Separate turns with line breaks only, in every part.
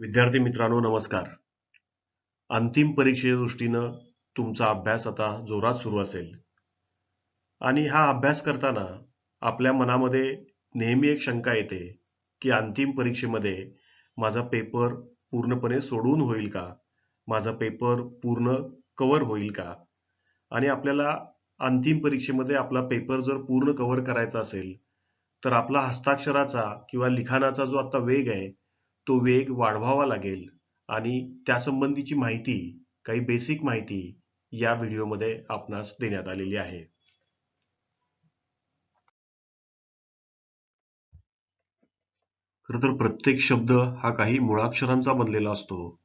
विद्यार्थी मित्रांनो नमस्कार. अंतिम परीक्षेच्या दृष्टीनं तुमचा अभ्यास आता जोरात सुरू असेल. आणि हा अभ्यास करताना आपल्या मनामध्ये नेहमी एक शंका येते की अंतिम परीक्षेमध्ये माझा पेपर पूर्णपणे सोडून होईल का? माझा पेपर पूर्ण कव्हर होईल का? आणि आपल्याला अंतिम परीक्षेमध्ये आपला पेपर जर पूर्ण कव्हर करायचा असेल तर आपला हस्ताक्षराचा किंवा लिखाणाचा जो आता वेग आहे तो वेग वाढवावा लागेल. आणि त्यासंबंधीची माहिती काही बेसिक माहिती या व्हिडिओमध्ये आपणास देण्यात आलेली आहे. खर तर प्रत्येक शब्द हा काही मुळाक्षरांचा बनलेला असतो.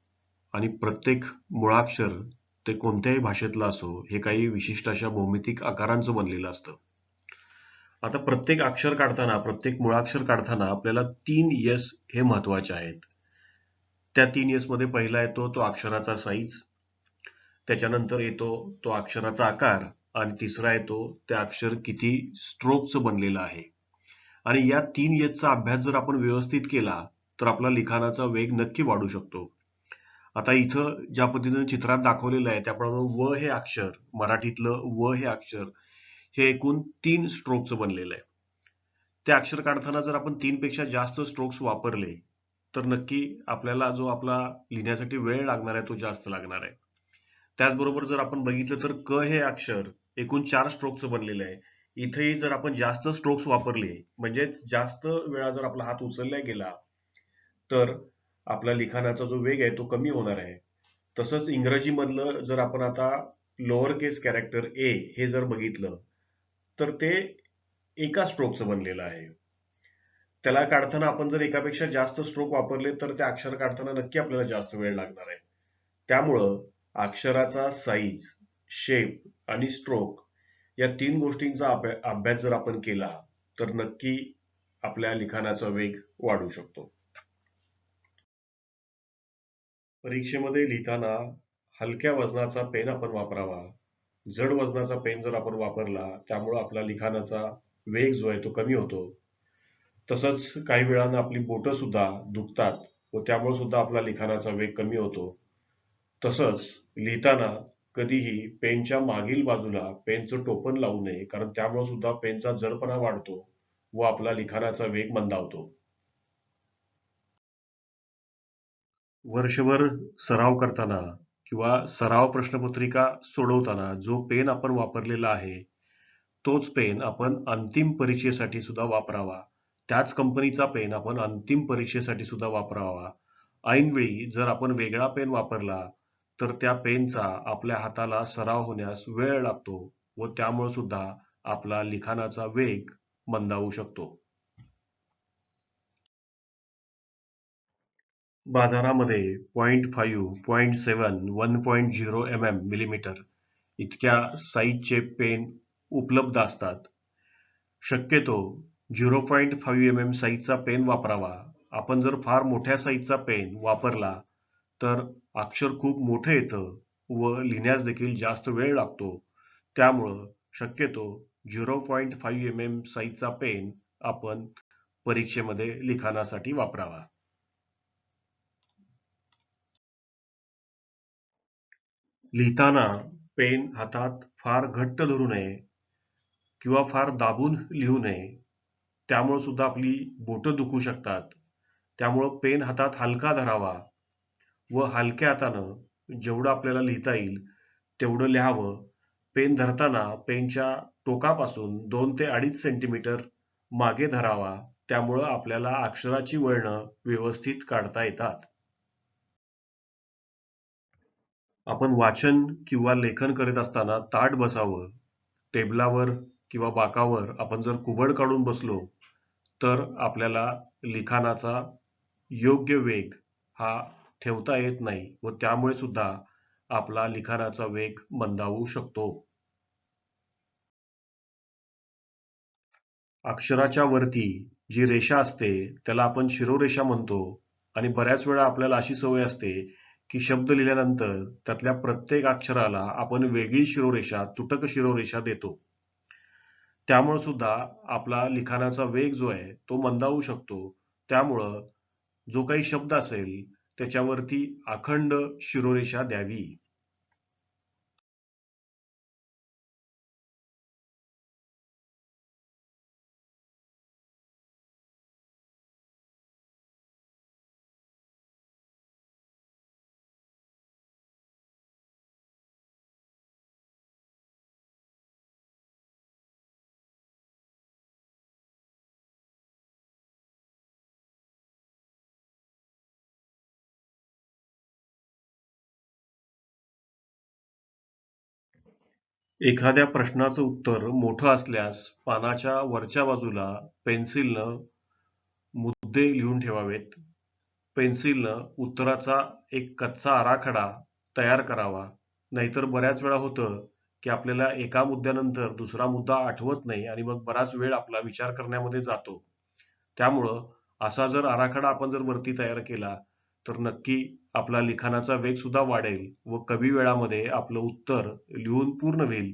आणि प्रत्येक मुळाक्षर ते कोणत्याही भाषेतला असो हे काही विशिष्ट अशा भौमितिक आकारांचं बनलेलं असतं. आता प्रत्येक अक्षर काढताना प्रत्येक मुळाक्षर काढताना आपल्याला तीन यस हे महत्त्वाचे आहेत. त्या तीन यसमध्ये पहिला येतो तो अक्षराचा साईज त्याच्यानंतर येतो तो अक्षराचा आकार आणि तिसरा येतो ते अक्षर किती स्ट्रोकचं बनलेलं आहे. आणि या तीन यसचा अभ्यास जर आपण व्यवस्थित केला तर आपला लिखाणाचा वेग नक्की वाढू शकतो. आता इथं ज्या पद्धतीनं चित्रात दाखवलेलं आहे त्याप्रमाणे व हे अक्षर मराठीतलं व हे अक्षर हे एकूण तीन स्ट्रोकचं बनलेलं आहे. ते अक्षर काढताना जर आपण तीनपेक्षा जास्त स्ट्रोक्स वापरले तर नक्की आपल्याला जो आपला लिहिण्यासाठी वेळ लागणार आहे तो जास्त लागणार आहे. त्याचबरोबर जर आपण बघितलं तर क हे अक्षर एकूण चार स्ट्रोकचं बनलेलं आहे. इथेही जर आपण जास्त स्ट्रोक्स वापरले म्हणजेच जास्त वेळा जर आपला हात उचलला गेला तर आपला लिखाणाचा जो वेग आहे तो कमी होणार आहे. तसंच इंग्रजीमधलं जर आपण आता लोअर केस कॅरेक्टर ए हे जर बघितलं तर ते एका स्ट्रोकचं बनलेलं आहे. त्याला काढताना आपण जर एकापेक्षा जास्त स्ट्रोक वापरले तर ते अक्षर काढताना नक्की आपल्याला जास्त वेळ लागणार आहे. त्यामुळं अक्षराचा साईज शेप आणि स्ट्रोक या तीन गोष्टींचा अभ्यास जर आपण केला तर नक्की आपल्या लिखाणाचा वेग वाढू शकतो. परीक्षेमध्ये लिहिताना हलक्या वजनाचा पेन आपण वापरावा. जड वजनाचा पेन जर आपण वापरला त्यामुळे आपला लिखाणाचा वेग जो आहे तो कमी होतो. तसंच काही वेळानं आपली बोटं सुद्धा दुखतात व त्यामुळे सुद्धा आपला लिखाणाचा वेग कमी होतो. तसंच लिहिताना कधीही पेनच्या मागील बाजूला पेनचं टोपण लावू नये कारण त्यामुळे सुद्धा पेनचा जडपणा वाढतो व आपला लिखाणाचा वेग मंदावतो. वर्षभर सराव करताना किंवा सराव प्रश्नपत्रिका सोडवताना जो पेन आपण वापरलेला आहे तोच पेन आपण अंतिम परीक्षेसाठी सुद्धा वापरावा. त्याच कंपनीचा पेन आपण अंतिम परीक्षेसाठी सुद्धा वापरावा. ऐनवेळी जर आपण वेगळा पेन वापरला तर त्या पेनचा आपल्या हाताला सराव होण्यास वेळ लागतो व त्यामुळे सुद्धा आपला लिखाणाचा वेग मंदावू शकतो. बाजारामध्ये point five point seven one point zero M M millimetre इतक्या साईजचे पेन उपलब्ध असतात. शक्यतो zero point five M M साईजचा पेन वापरावा. आपण जर फार मोठ्या साईजचा पेन वापरला तर अक्षर खूप मोठं येतं व लिहिण्यास देखील जास्त वेळ लागतो. त्यामुळं शक्यतो zero point five M M साईजचा पेन आपण परीक्षेमध्ये लिखाणासाठी वापरावा. लिहिताना पेन हातात फार घट्ट धरू नये किंवा फार दाबून लिहू नये. त्यामुळं सुद्धा आपली बोटं दुखू शकतात. त्यामुळं पेन हातात हलका धरावा व हलक्या हातानं जेवढं आपल्याला लिहिता येईल तेवढं लिहावं. पेन धरताना पेनच्या टोकापासून दोन ते अडीच सेंटीमीटर मागे धरावा. त्यामुळं आपल्याला अक्षराची वळणं व्यवस्थित काढता येतात. आपण वाचन किंवा लेखन करीत असताना ताट बसावं टेबलावर किंवा बाकावर आपण जर कुबड काढून बसलो तर आपल्याला लिखाणाचा योग्य वेग हा ठेवता येत नाही व त्यामुळे सुद्धा आपला लिखाणाचा वेग मंदावू शकतो. अक्षराच्या वरती जी रेषा असते त्याला आपण शिरोरेषा म्हणतो आणि बऱ्याच वेळा आपल्याला अशी सवय असते की शब्द लिहिल्यानंतर त्यातल्या प्रत्येक अक्षराला आपण वेगळी शिरोरेषा तुटक शिरोरेषा देतो. त्यामुळे सुद्धा आपला लिखाणाचा वेग जो आहे तो मंदावू शकतो. त्यामुळं जो काही शब्द असेल त्याच्यावरती अखंड शिरोरेषा द्यावी. एखाद्या प्रश्नाचं उत्तर मोठं असल्यास पानाच्या वरच्या बाजूला पेन्सिलनं मुद्दे लिहून ठेवावेत. पेन्सिलनं उत्तराचा एक कच्चा आराखडा तयार करावा. नाहीतर बऱ्याच वेळा होतं की आपल्याला एका मुद्द्यानंतर दुसरा मुद्दा आठवत नाही आणि मग बराच वेळ आपला विचार करण्यामध्ये जातो. त्यामुळं असा जर आराखडा आपण जर वरती तयार केला तर नक्की आपला लिखाणाचा वेग सुद्धा वाढेल व कमी वेळामध्ये आपलं उत्तर लिहून पूर्ण होईल.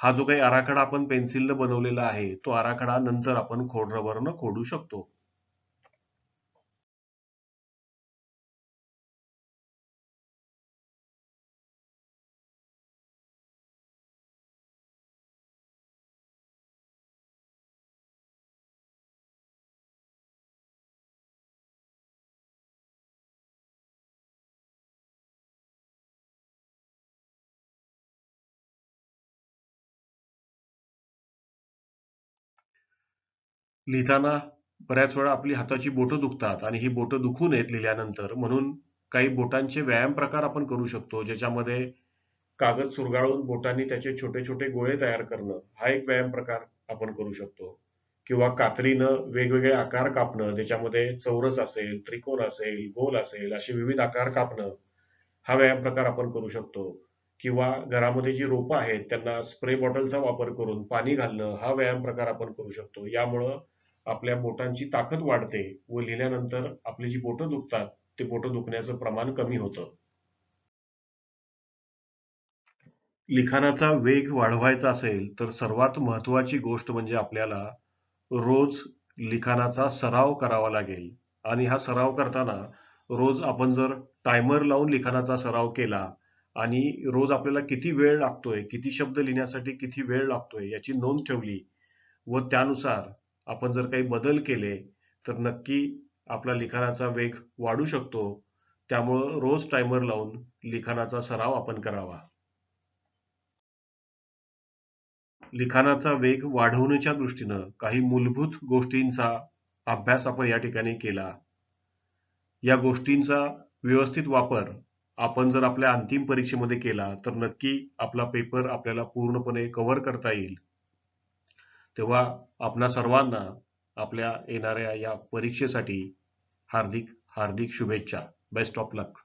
हा जो काही आराखडा आपण पेन्सिलनं बनवलेला आहे तो आराखडा नंतर आपण खोडरबरनं खोडू शकतो. लिहिताना बऱ्याच वेळा आपली हाताची बोटं दुखतात आणि ही बोटं दुखू नयेत लिहिल्यानंतर. म्हणून काही बोटांचे व्यायाम प्रकार आपण करू शकतो ज्याच्यामध्ये कागद चुरगाळून बोटांनी त्याचे छोटे छोटे गोळे तयार करणं हा एक व्यायाम प्रकार आपण करू शकतो. किंवा कात्रीनं वेगवेगळे आकार कापणं ज्याच्यामध्ये चौरस असेल त्रिकोण असेल गोल असेल असे विविध आकार कापणं हा व्यायाम प्रकार आपण करू शकतो. किंवा घरामध्ये जी रोपं आहेत त्यांना स्प्रे बॉटलचा वापर करून पाणी घालणं हा व्यायाम प्रकार आपण करू शकतो. यामुळं आपल्या बोटांची ताकद वाढते व लिहिल्यानंतर आपली जी बोटं दुखतात ते बोटं दुखण्याचं प्रमाण कमी होतं. लिखाणाचा वेग वाढवायचा असेल तर सर्वात महत्वाची गोष्ट म्हणजे आपल्याला रोज लिखाणाचा सराव करावा लागेल. आणि हा सराव करताना रोज आपण जर टायमर लावून लिखाणाचा सराव केला आणि रोज आपल्याला किती वेळ लागतोय किती शब्द लिहिण्यासाठी किती वेळ लागतोय याची नोंद ठेवली व त्यानुसार आपण जर काही बदल केले तर नक्की आपला लिखाणाचा वेग वाढू शकतो. त्यामुळं रोज टायमर लावून लिखाणाचा सराव आपण करावा. लिखाणाचा वेग वाढवण्याच्या दृष्टीनं काही मूलभूत गोष्टींचा अभ्यास आपण या ठिकाणी केला. या गोष्टींचा व्यवस्थित वापर आपण जर आपल्या अंतिम परीक्षेमध्ये केला तर नक्की आपला पेपर आपल्याला पूर्णपणे कव्हर करता येईल. तेव्हा आपणा सर्वांना आपल्या येणाऱ्या या परीक्षेसाठी हार्दिक हार्दिक शुभेच्छा. Best of luck